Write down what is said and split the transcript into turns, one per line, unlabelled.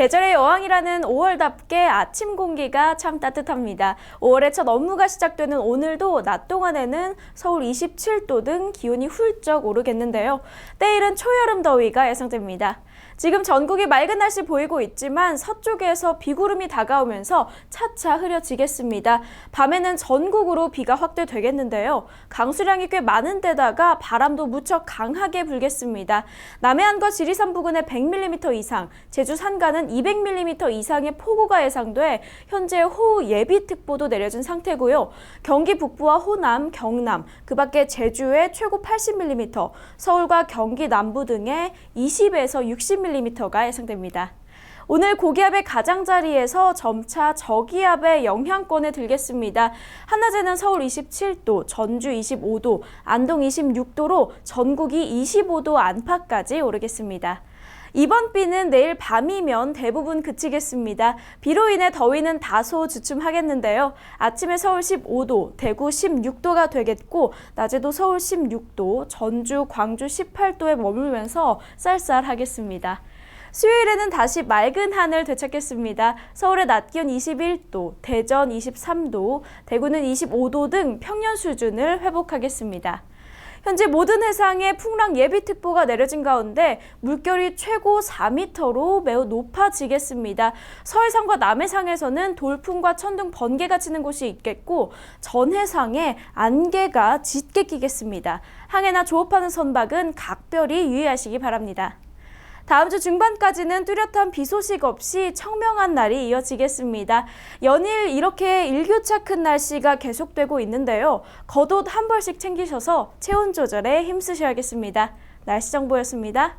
계절의 여왕이라는 5월답게 아침 공기가 참 따뜻합니다. 5월의 첫 업무가 시작되는 오늘도 낮 동안에는 서울 27도 등 기온이 훌쩍 오르겠는데요. 때일은 초여름 더위가 예상됩니다. 지금 전국이 맑은 날씨 보이고 있지만 서쪽에서 비구름이 다가오면서 차차 흐려지겠습니다. 밤에는 전국으로 비가 확대되겠는데요. 강수량이 꽤 많은 데다가 바람도 무척 강하게 불겠습니다. 남해안과 지리산 부근에 100mm 이상, 제주 산간은 200mm 이상의 폭우가 예상돼 현재 호우 예비특보도 내려진 상태고요. 경기 북부와 호남, 경남, 그 밖에 제주에 최고 80mm, 서울과 경기 남부 등에 20에서 60mm가 예상됩니다. 오늘 고기압의 가장자리에서 점차 저기압의 영향권에 들겠습니다. 한낮에는 서울 27도, 전주 25도, 안동 26도로 전국이 25도 안팎까지 오르겠습니다. 이번 비는 내일 밤이면 대부분 그치겠습니다. 비로 인해 더위는 다소 주춤하겠는데요. 아침에 서울 15도, 대구 16도가 되겠고, 낮에도 서울 16도, 전주, 광주 18도에 머물면서 쌀쌀하겠습니다. 수요일에는 다시 맑은 하늘 되찾겠습니다. 서울의 낮 기온 21도, 대전 23도, 대구는 25도 등 평년 수준을 회복하겠습니다. 현재 모든 해상에 풍랑 예비특보가 내려진 가운데 물결이 최고 4m로 매우 높아지겠습니다. 서해상과 남해상에서는 돌풍과 천둥 번개가 치는 곳이 있겠고 전해상에 안개가 짙게 끼겠습니다. 항해나 조업하는 선박은 각별히 유의하시기 바랍니다. 다음 주 중반까지는 뚜렷한 비 소식 없이 청명한 날이 이어지겠습니다. 연일 이렇게 일교차 큰 날씨가 계속되고 있는데요. 겉옷 한 벌씩 챙기셔서 체온 조절에 힘쓰셔야겠습니다. 날씨 정보였습니다.